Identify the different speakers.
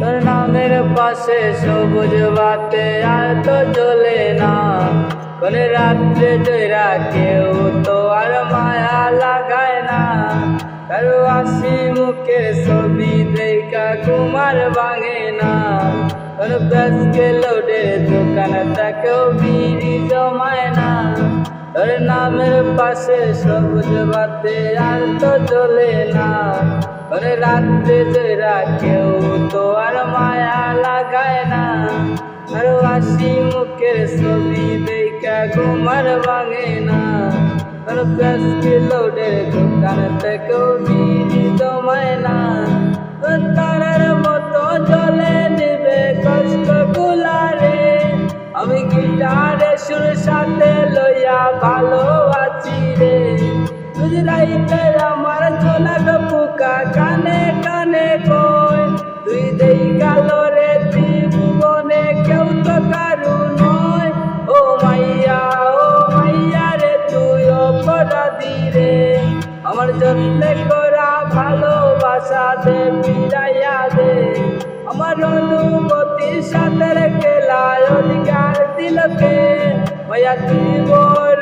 Speaker 1: তোর নামের পাশে সবুজ বাতে আর তো চলে না। কোন রাত্রে জয়রা কেউ তো আর মায়া লাগায় না। কারও আসি মুখের ছবি দেখা কুমার ভাঙে না। কোন ব্যাসকে লোডের দোকান তাকেও বিড়ি জমায় না। তোর নামের পাশে সবুজ বাতে আর তো চলে না। ওরে রাত্রে জয়রা কেউ আসি মুখের ছবি দেখা ঘুমার ভাঙে না। আর প্যাসকে লোডের দোকান থেকেও বিড়ি জমায় না। তারার মতো জলে নেবে কষ্ট গুলারে। আমি গিটারে সুর সাথে লইয়া ভালো আছি রে। গুজরাইতে আমার জোনাক পোকা কানে কানে কয়, তুই দেই গেল আমার যত্নে করা ভালোবাসা দে, ফিরাইয়া দে। আমার অনুমতির সাথে খেলায় অধিকার দিলকে মায়া তুই বড়